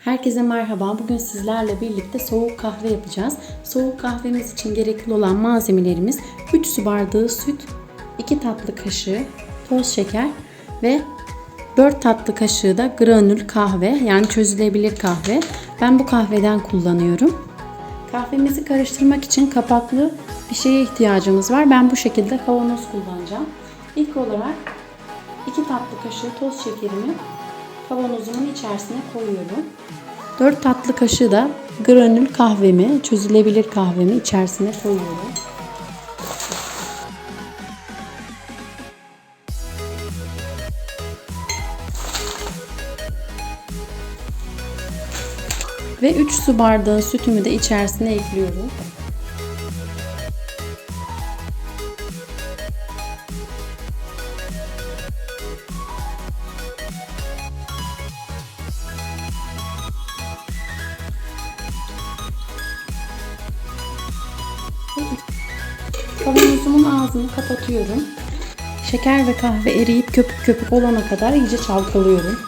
Herkese merhaba. Bugün sizlerle birlikte soğuk kahve yapacağız. Soğuk kahvemiz için gerekli olan malzemelerimiz 3 su bardağı süt, 2 tatlı kaşığı toz şeker ve 4 tatlı kaşığı da granül kahve yani çözülebilir kahve. Ben bu kahveden kullanıyorum. Kahvemizi karıştırmak için kapaklı bir şeye ihtiyacımız var. Ben bu şekilde kavanoz kullanacağım. İlk olarak 2 tatlı kaşığı toz şekerimi kavanozumun içerisine koyuyorum. 4 tatlı kaşığı da granül kahvemi, çözülebilir kahvemi içerisine koyuyorum. Ve 3 su bardağı sütümü de içerisine ekliyorum. Kavanozumun ağzını kapatıyorum. Şeker ve kahve eriyip köpük köpük olana kadar iyice çalkalıyorum.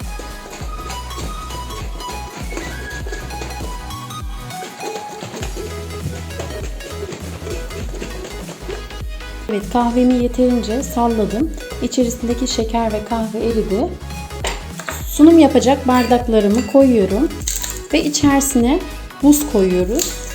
Evet kahvemi yeterince salladım. İçerisindeki şeker ve kahve eridi. Sunum yapacak bardaklarımı koyuyorum ve içerisine buz koyuyoruz.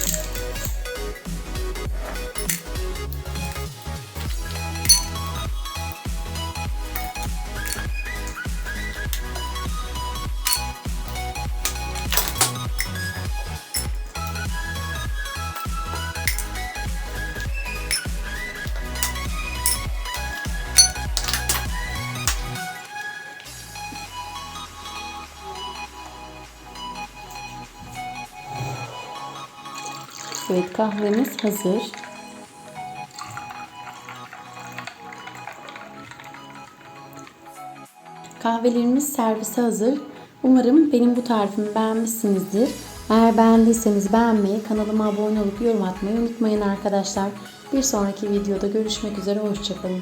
Evet kahvemiz hazır. Kahvelerimiz servise hazır. Umarım benim bu tarifimi beğenmişsinizdir. Eğer beğendiyseniz beğenmeyi, kanalıma abone olup yorum atmayı unutmayın arkadaşlar. Bir sonraki videoda görüşmek üzere, hoşçakalın.